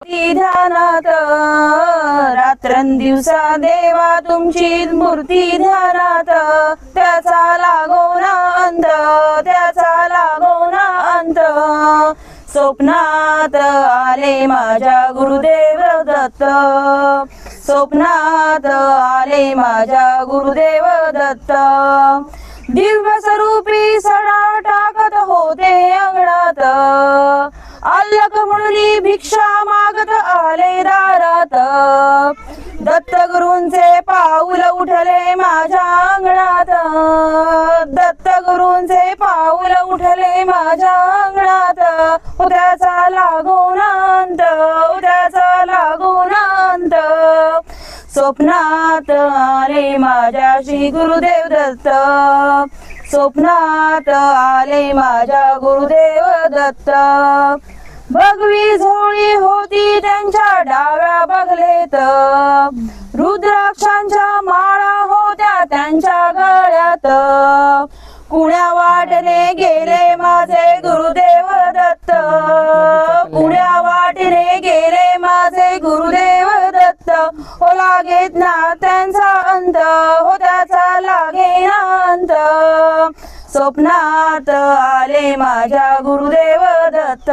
ध्यानात रात्रंदिवसा देवा तुमची मूर्ती ध्यानात त्याचा लागो ना अंत त्याचा लागो ना अंत. स्वप्नात आले माझ्या गुरुदेव दत्त. स्वप्नात आले माझ्या गुरुदेव दत्त. दिव्य स्वरूपी सडा टाकत होते अंगणा अल्लक म्हणून भिक्षा मागत आले दारात. दत्त गुरूंचे पाऊल उठले माझ्या अंगणात. दत्त गुरूंचे पाऊल उठले माझ्या अंगणात. उद्याचा लागोनांत उद्याचा लागोनांत स्वप्नात आले माझ्या श्री गुरुदेव दत्त. स्वप्नात आले माझ्या गुरुदेव दत्त. भगवी झोळी होती त्यांच्या डाव्या बगलेत. रुद्राक्षांच्या माळा होत्या त्यांच्या गळ्यात. कुण्या वाटने गेले माझे गुरुदेव दत्त? कुण्या वाटने गेले माझे गुरुदेव दत्त? ओला लागेत ना त्यांचा स्वप्नात आले माझ्या गुरुदेव दत्त.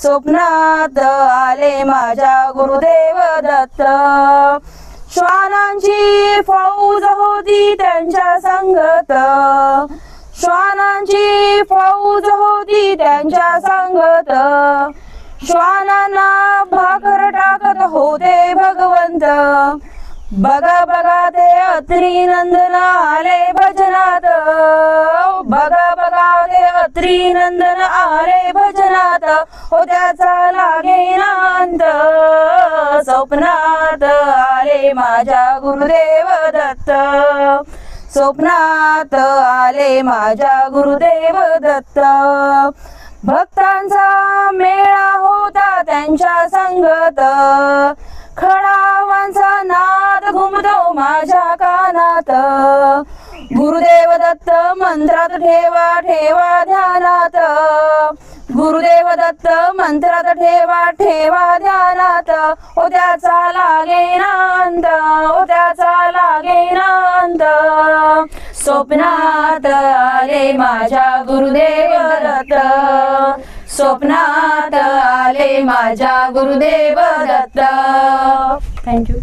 स्वप्नात आले माझ्या गुरुदेव दत्त. श्वानांची फौज होती त्यांच्या संगत. श्वानांची फौज होती त्यांच्या संगत. श्वानांना भाकर टाकत होते भगवंत. बघा बघा ते अत्री नंदन आले भजनात. श्रीनंदन आरे भजनात हो त्याचा लागे नांत स्वप्नात आले माझ्या गुरुदेव दत्त. स्वप्नात आले माझ्या गुरुदेव दत्त. भक्तांचा मेळा होता त्यांच्या संगत. खडावांचा नाद घुमतो माझ्या कानात. गुरुदेव दत्त मंत्रात ठेवा ठेवा ध्यानात. गुरुदेव दत्त मंत्रात ठेवा ठेवा ध्यानात. ओ त्याचा लागे नांत ओ त्याचा लागे नांत स्वप्नात आले माझ्या गुरुदेव दत्त. स्वप्नात आले माझ्या गुरुदेव दत्त. थँक्यू